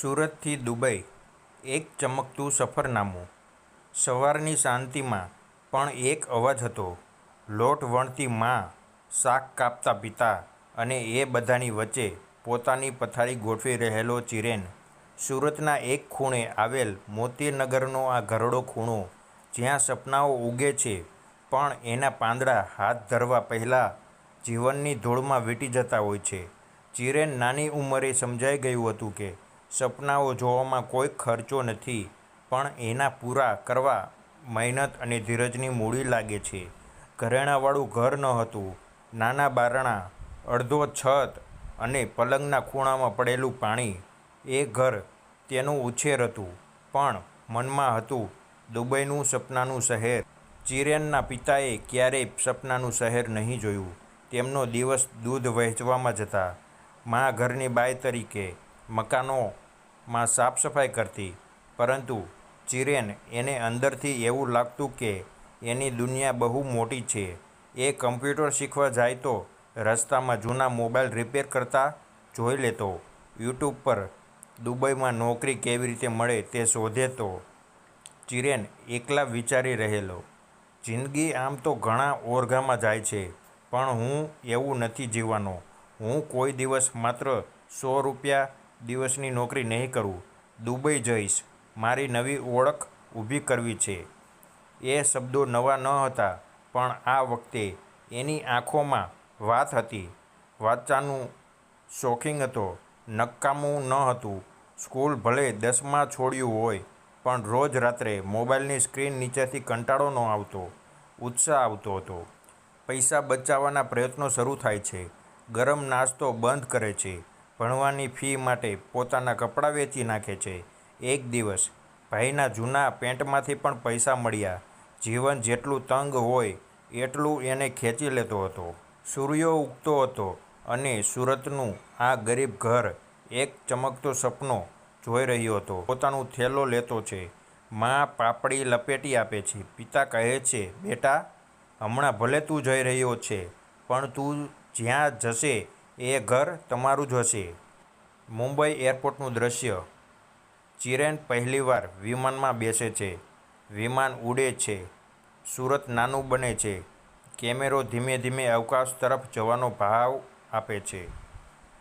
સુરતથી દુબઈ, એક ચમકતું સફરનામું. સવારની શાંતિમાં પણ એક અવાજ હતો, લોટ વણતી મા, શાક કાપતા પિતા અને એ બધાની વચ્ચે પોતાની પથારી ગોઠવી રહેલો ચિરેન. સુરતના એક ખૂણે આવેલ મોતીનગરનો આ ઘરડો ખૂણો, જ્યાં સપનાઓ ઉગે છે, પણ એના પાંદડા હાથ ધરવા પહેલાં જીવનની ધૂળમાં વીંટી જતા હોય છે. ચિરેન નાની ઉંમરે સમજાઈ ગયું હતું કે સપનાઓ જોવામાં કોઈ ખર્ચો નથી, પણ એના પૂરા કરવા મહેનત અને ધીરજની મૂડી લાગે છે. ઘરેણાંવાળું ઘર ન હતું, નાના બારણાં, અડધો છત અને પલંગના ખૂણામાં પડેલું પાણી, એ ઘર તેનું ઉછેર હતું, પણ મનમાં હતું દુબઈનું સપનાનું શહેર. ચિરેનના પિતાએ ક્યારેય સપનાનું શહેર નહીં જોયું, તેમનો દિવસ દૂધ વહેંચવામાં જતા મા ઘરની બાય તરીકે મકાનોમાં સાફ સફાઈ કરતી. પરંતુ ચિરેન એને અંદરથી એવું લાગતું કે એની દુનિયા બહુ મોટી છે. એ કમ્પ્યુટર શીખવા જાય તો રસ્તામાં જૂના મોબાઈલ રિપેર કરતા જોઈ લેતો. યુટ્યુબ પર દુબઈમાં નોકરી કેવી રીતે મળે તે શોધે તો ચિરેન એકલા વિચારી રહેલો. જિંદગી આમ તો ઘણા ઓરઘામાં જાય છે, પણ હું એવું નથી જીવવાનો. હું કોઈ દિવસ માત્ર સો રૂપિયા દિવસની નોકરી નહીં કરું, દુબઈ જઈશ. મારી નવી ઓળખ ઊભી કરવી છે. એ શબ્દો નવા ન હતા, પણ આ વખતે એની આંખોમાં વાત હતી. વાંચવાનું શોખીન હતો, નકામું ન હતું. સ્કૂલ ભલે દસમાં છોડ્યું હોય, પણ રોજ રાત્રે મોબાઈલની સ્ક્રીન નીચેથી કંટાળો ન આવતો, ઉત્સાહ આવતો હતો. પૈસા બચાવવાના પ્રયત્નો શરૂ થાય છે. ગરમ નાસ્તો બંધ કરે છે. ભણવાની ફી માટે પોતાના કપડાં વેચી નાખે છે. એક દિવસ, ભાઈના જૂના પેન્ટમાંથી પણ પૈસા મળ્યા. જીવન જેટલું તંગ હોય, એટલું એને ખેંચી લેતો હતો. સૂર્યો ઉગતો હતો અને સુરતનું આ ગરીબ ઘર એક ચમકતો સપનો જોઈ રહ્યો હતો. પોતાનું થેલો લેતો છે. મા પાપડી લપેટી આપે છે. પિતા કહે છે, બેટા, હમણાં ભલે તું જઈ રહ્યો છે, પણ તું જ્યાં જશે એ ઘર તમારું જ હશે. મુંબઈ એરપોર્ટનું દ્રશ્ય. ચિરેન પહેલીવાર વિમાનમાં બેસે છે. વિમાન ઉડે છે. સુરત નાનું બને છે. કેમેરો ધીમે ધીમે અવકાશ તરફ જવાનો ભાવ આપે છે.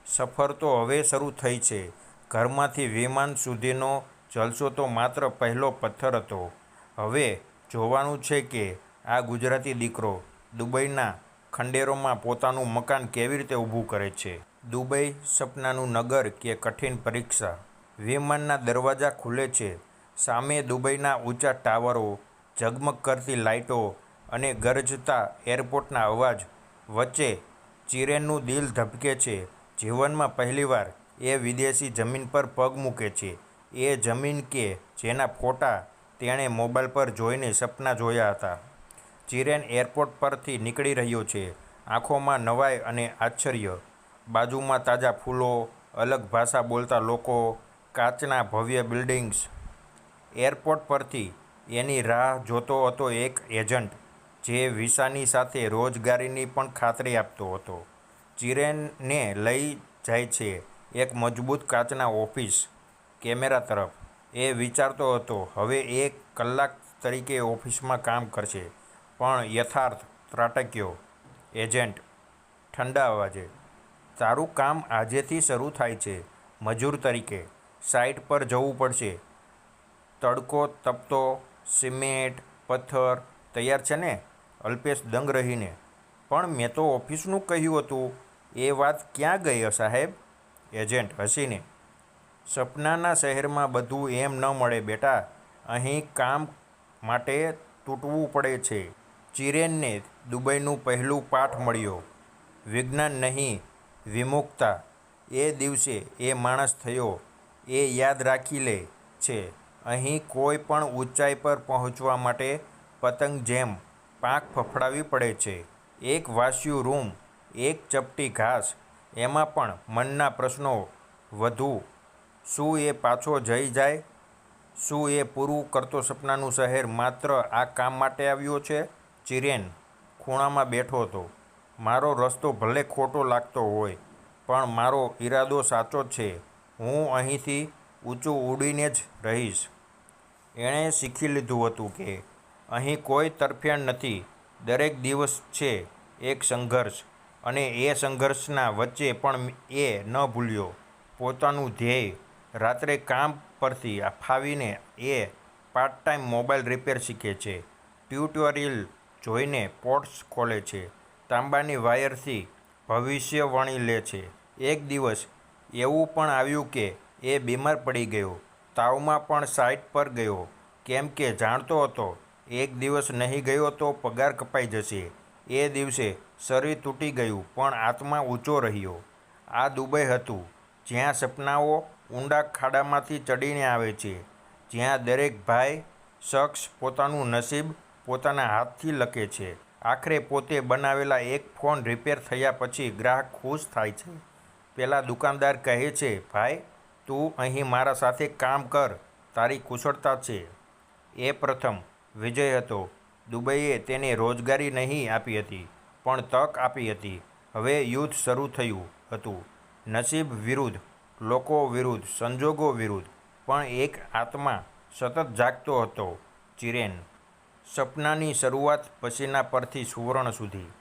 સફર તો હવે શરૂ થઈ છે. ઘરમાંથી વિમાન સુધીનો જલસો તો માત્ર પહેલો પથ્થર હતો. હવે જોવાનું છે કે આ ગુજરાતી દીકરો દુબઈના ખંડેરોમાં પોતાનું મકાન કેવી રીતે ઊભું કરે છે? દુબઈ સપનાનું નગર કે કઠિન પરીક્ષા? વિમાનના દરવાજા ખુલે છે. સામે દુબઈના ઊંચા ટાવરો, ઝગમગ કરતી લાઇટો અને ગરજતા એરપોર્ટના અવાજ. વચ્ચે ચિરેનનું દિલ ધબકે છે. જીવનમાં પહેલીવાર એ વિદેશી જમીન પર પગ મૂકે છે. એ જમીન કે જેના ફોટા તેણે મોબાઈલ પર જોઈને સપના જોયા હતા. ચિરેન એરપોર્ટ પરથી નીકળી રહ્યો છે. આંખોમાં નવાઈ અને આશ્ચર્ય. બાજુમાં તાજા ફૂલો, અલગ ભાષા બોલતા લોકો, કાચના ભવ્ય બિલ્ડિંગ્સ. એરપોર્ટ પરથી એની રાહ જોતો હતો એક એજન્ટ, જે વિસાની સાથે રોજગારીની પણ ખાતરી આપતો હતો. ચિરેનને લઈ જાય છે એક મજબૂત કાચના ઓફિસ, કેમેરા તરફ. એ વિચારતો હતો, હવે એક કલાક તરીકે ઓફિસમાં કામ કરશે. પણ યથાર્થ ત્રાટક્યો. એજન્ટ ઠંડા અવાજે તારું કામ આજેથી શરૂ થાય છે, મજૂર તરીકે. સાઇટ પર જવું પડશે. તડકો, તપતો, સિમેન્ટ, પથ્થર, તૈયાર છે ને? અલ્પેશ દંગ રહીને. પણ મેં તો ઓફિસનું કહ્યું હતું. એ વાત ક્યાં ગઈ સાહેબ? એજન્ટ હસીને. સપનાના શહેરમાં બધું એમ ન મળે બેટા. અહીં કામ માટે તૂટવું પડે છે. ચિરેનને દુબઈનું પહેલું પાઠ મળ્યો. વિજ્ઞાન નહીં વિમુખતા એ દિવસે એ માણસ થયો. એ યાદ રાખી લે છે. અહીં કોઈ પણ ઊંચાઈ પર પહોંચવા માટે પતંગ જેમ પાંખ ફફડાવી પડે છે. એક વાસ્યુ રૂમ, એક ચપટી ઘાસ, એમાં પણ મનના પ્રશ્નો વધુ. શું એ પાછો જઈ જાય? શું એ પૂરું કરતો સપનાનું શહેર માત્ર આ કામ માટે આવ્યો છે? ચિરેન ખૂણામાં બેઠો હતો. મારો રસ્તો ભલે ખોટો લાગતો હોય, પણ મારો ઈરાદો સાચો છે. હું અહીંથી ઊંચું ઉડીને જ રહીશ. એણે શીખી લીધું હતું કે અહીં કોઈ તરફેણ નથી. દરેક દિવસ છે એક સંઘર્ષ, અને એ સંઘર્ષના વચ્ચે પણ એ ન ભૂલ્યો. પોતાનું ધ્યેય રાત્રે કામ પરથી ફાવીને એ પાર્ટ ટાઈમ મોબાઈલ રિપેર શીખે છે. ટ્યુટોરિયલ જોઈને પોર્ટ્સ ખોલે છે. તાંબાની વાયરથી ભવિષ્યવાણી લે છે. એક દિવસ એવું પણ આવ્યું કે એ બીમાર પડી ગયો. તાવમાં પણ સાઈટ પર ગયો. કેમ કે જાણતો હતો, એક દિવસ નહીં ગયો તો પગાર કપાઈ જશે. એ દિવસે શરીર તૂટી ગયું, પણ આત્મા ઊંચો રહ્યો. આ દુબઈ હતું, જ્યાં સપનાઓ ઊંડા ખાડામાંથી ચડીને આવે છે. જ્યાં દરેક ભાઈ, શખ્સ પોતાનું નસીબ પોતાના હાથથી લખે છે. આખરે પોતે બનાવેલા એક ફોન રિપેર થયા પછી ગ્રાહક ખુશ થાય છે. પેલા દુકાનદાર કહે છે, ભાઈ, તું અહીં મારા સાથે કામ કર. તારી કુશળતા છે. એ પ્રથમ વિજય હતો. દુબઈએ તેને રોજગારી નહીં આપી હતી, પણ તક આપી હતી. હવે યુદ્ધ શરૂ થયું હતું. નસીબ વિરુદ્ધ, લોકો વિરુદ્ધ, સંજોગો વિરુદ્ધ, પણ એક આત્મા સતત જાગતો હતો. ચિરેન સપનાની શરૂઆત પસીના પરથી સુવર્ણ સુધી.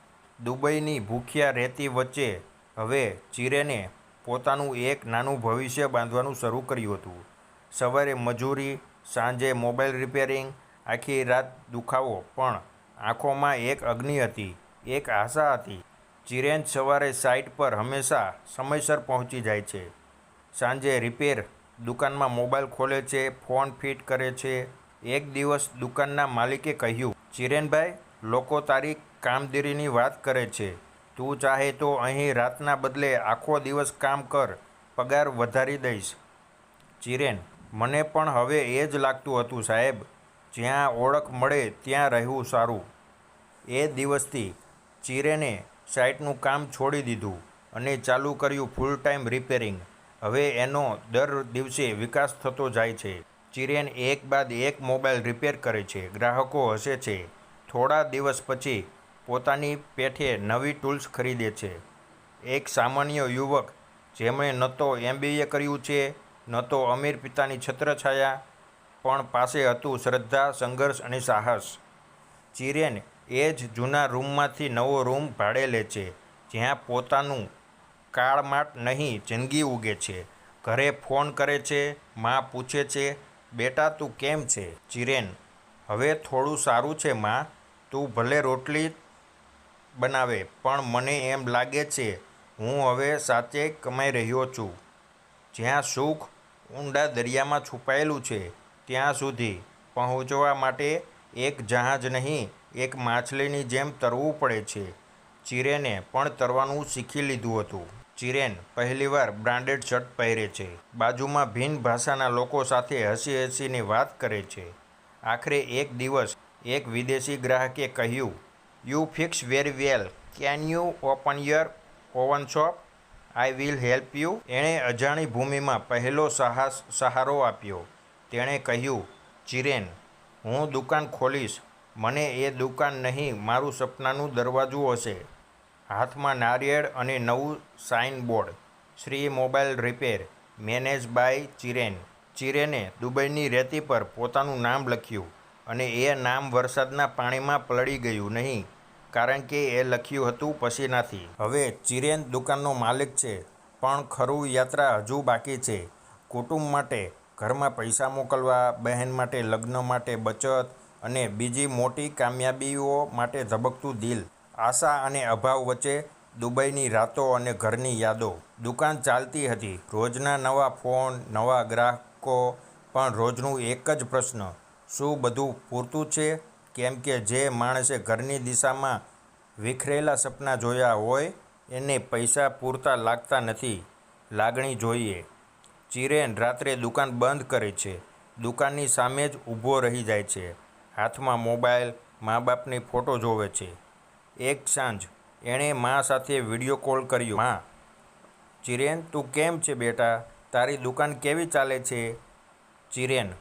દુબઈની ભૂખ્યા રેતી વચ્ચે હવે ચિરેને પોતાનું એક નાનું ભવિષ્ય બાંધવાનું શરૂ કર્યું હતું. સવારે મજૂરી, સાંજે મોબાઈલ રિપેરિંગ, આખી રાત દુખાવો, પણ આંખોમાં એક અગ્નિ હતી, એક આશા હતી. ચિરેન સવારે સાઇટ પર હંમેશા સમયસર પહોંચી જાય છે. સાંજે રિપેર, દુકાનમાં મોબાઈલ ખોલે છે, ફોન ફિટ કરે છે એક દિવસ દુકાનના માલિકે કહ્યું, ચિરેનભાઈ, લોકો તારી કામગીરીની વાત કરે છે. તું ચાહે તો અહીં રાતના બદલે આખો દિવસ કામ કર, પગાર વધારી દઈશ. ચિરેન, મને પણ હવે એ જ લાગતું હતું સાહેબ. જ્યાં ઓળખ મળે ત્યાં રહેવું સારું. એ દિવસથી ચિરેને સાઇટનું કામ છોડી દીધું અને ચાલુ કર્યું ફૂલ ટાઈમ રિપેરિંગ હવે એનો દર દિવસે વિકાસ થતો જાય છે. ચિરેન એક બાદ એક મોબાઈલ રિપેર કરે છે. ગ્રાહકો હસે છે. થોડા દિવસ પછી પોતાની પેઠે નવી ટૂલ્સ ખરીદે છે. એક સામાન્ય યુવક જેમણે ન તો એમબીએ કર્યું છે, ન તો અમીર પિતાની છત્રછાયા, પણ પાસે હતું શ્રદ્ધા, સંઘર્ષ અને સાહસ. ચિરેન એ જ જૂના રૂમમાંથી નવો રૂમ ભાડે લે છે, જ્યાં પોતાનું કાળમાટ નહીં જિંદગી ઉગે છે. ઘરે ફોન કરે છે, માં પૂછે છે બેટા તું કેમ છે? ચિરેન, હવે થોડું સારું છે, માં. તું ભલે રોટલી બનાવે, પણ મને એમ લાગે છે, હું હવે સાચે કમાઈ રહ્યો છું. જ્યાં સુખ ઊંડા દરિયામાં છુપાયેલું છે, ત્યાં સુધી પહોંચવા માટે એક જહાજ નહીં, એક માછલીની જેમ તરવું પડે છે. ચિરેને પણ તરવાનું શીખી લીધું હતું. ચિરેન પહેલીવાર બ્રાન્ડેડ શર્ટ પહેરે છે. બાજુમાં ભિન્ન ભાષાના લોકો સાથે હસી હસીને વાત કરે છે. આખરે એક દિવસ એક વિદેશી ગ્રાહકે કહ્યું you fix very well can you open your own shop I will help you એણે અજાણી ભૂમિમાં પહેલો સાહસ, સહારો આપ્યો. તેણે કહ્યું, ચિરેન, હું દુકાન ખોલીશ. મને એ દુકાન નહીં, મારું સપનાનું દરવાજું હશે. હાથમાં નારિયેળ અને નવું sign board Shri mobile repair, manage by Chiren. ચિરેને દુબઈની રેતી પર પોતાનું નામ લખ્યું અને એ નામ વરસાદના પાણીમાં પલળી ગયું નહીં, કારણ કે એ લખ્યું હતું પસીનાથી. હવે ચિરેન દુકાનનો માલિક છે, પણ ખરું યાત્રા હજુ બાકી છે. કુટુંબ માટે, ઘરમાં પૈસા મોકલવા, બહેન માટે, લગ્ન માટે બચત અને બીજી મોટી કામયાબીઓ માટે ધબકતું દિલ. આશા અને અભાવ વચ્ચે દુબઈની રાતો અને ઘરની યાદો. દુકાન ચાલતી હતી. રોજના નવા ફોન, નવા ગ્રાહકો પણ રોજનું એક જ પ્રશ્ન. શું બધું પૂરતું છે? કેમ કે જે માણસે ઘરની દિશામાં વિખરેલા સપના જોયા હોય, એને પૈસા પૂરતા લાગતા નથી. લાગણી જોઈએ. ચિરેન રાત્રે દુકાન બંધ કરે છે. દુકાનની સામે જ ઊભો રહી જાય છે. હાથમાં મોબાઈલ, મા બાપની ફોટો જોવે છે. એક સાંજ. એણે મા સાથે વીડિયો કોલ કર્યો. મા, ચિરેન, તું કેમ છે બેટા? તારી દુકાન કેવી ચાલે છે? ચિરેન,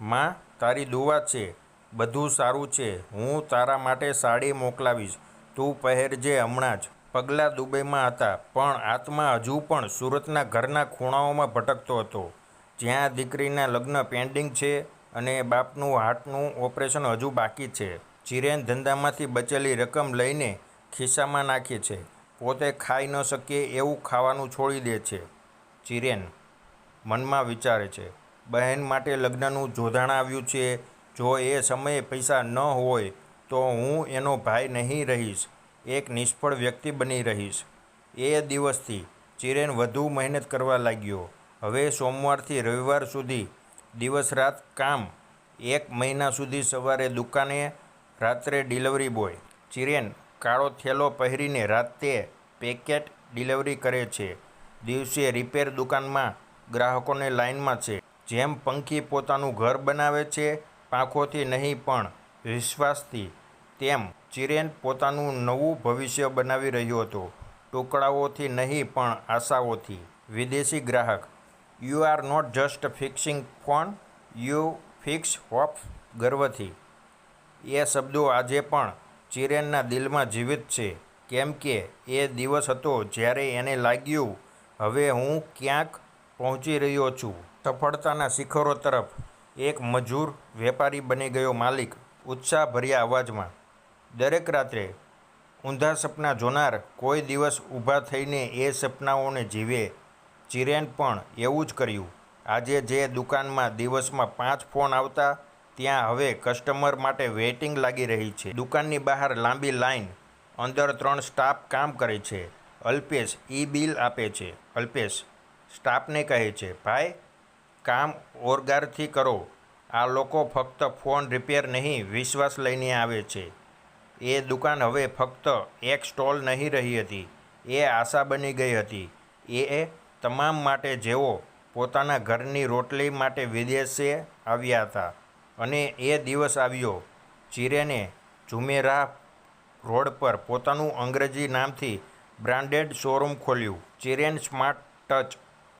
મા, તારી દુવા છે. બધું સારું છે. હું તારા માટે સાડી મોકલાવીશ. તું પહેરજે હમણાં જ. પગલાં દુબઈમાં હતા, પણ આત્મા હજુ પણ સુરતના ઘરના ખૂણાઓમાં ભટકતો હતો. જ્યાં દીકરીના લગ્ન પેન્ડિંગ છે અને બાપનું હાર્ટનું ઓપરેશન હજુ બાકી છે. ચિરેન ધંધામાંથી બચેલી રકમ લઈને ખિસ્સામાં નાખે છે. પોતે ખાઈ ન શકીએ એવું ખાવાનું છોડી દે છે. ચિરેન મનમાં વિચારે છે. બહેન માટે લગ્નનું જોધાણ આવ્યું છે. જો એ સમયે પૈસા ન હોય તો હું એનો ભાઈ નહીં રહીશ. એક નિષ્ફળ વ્યક્તિ બની રહીશ. એ દિવસથી ચિરેન વધુ મહેનત કરવા લાગ્યો. હવે સોમવારથી રવિવાર સુધી દિવસ રાત કામ. એક મહિના સુધી સવારે દુકાને રાત્રે ડિલિવરી બોય ચિરેન કાળો થેલો પહેરીને રાતે પેકેટ ડિલિવરી કરે છે. દિવસે રિપેર દુકાનમાં ગ્રાહકોને લાઇનમાં છે. જેમ પંખી પોતાનું ઘર બનાવે છે, પાંખોથી નહીં પણ વિશ્વાસથી. તેમ ચિરેન પોતાનું નવું ભવિષ્ય બનાવી રહ્યો હતો. ટુકડાઓથી નહીં પણ આશાઓથી. વિદેશી ગ્રાહક, you are not just fixing phone, you fix hope ગર્વથી. એ શબ્દો આજે પણ ચિરેનના દિલમાં જીવિત છે. કેમ કે એ દિવસ હતો જ્યારે એને લાગ્યું, હવે હું ક્યાંક પહોંચી રહ્યો છું. સફળતાના શિખરો તરફ એક મજૂર વેપારી બની ગયો માલિક ઉત્સાહભર્યા અવાજમાં, દરેક રાત્રે ઊંધા સપના જોનાર કોઈ દિવસ ઊભા થઈને એ સપનાઓને જીવે. ચિરેન પણ એવું જ કર્યું. આજે જે દુકાનમાં દિવસમાં પાંચ ફોન આવતા ત્યાં હવે કસ્ટમર માટે વેઇટિંગ લાગી રહી છે. દુકાનની બહાર લાંબી લાઈન, અંદર ત્રણ સ્ટાફ કામ કરે છે. અલ્પેશ ઈ બિલ આપે છે. અલ્પેશ, સ્ટાફને કહે છે, ભાઈ, કામ ઓરગારથી કરો. આ લોકો ફક્ત ફોન રિપેર નહીં, વિશ્વાસ લઈને આવે છે. એ દુકાન હવે ફક્ત એક સ્ટોલ નહીં રહી હતી. એ આશા બની ગઈ હતી. એ તમામ માટે જેઓ પોતાના ઘરની રોટલી માટે વિદેશે આવ્યા હતા. અને એ દિવસ આવ્યો. ચિરેને જુમેરાહ રોડ પર પોતાનું અંગ્રેજી નામથી બ્રાન્ડેડ શોરૂમ ખોલ્યું. ચિરેન સ્માર્ટ ટચ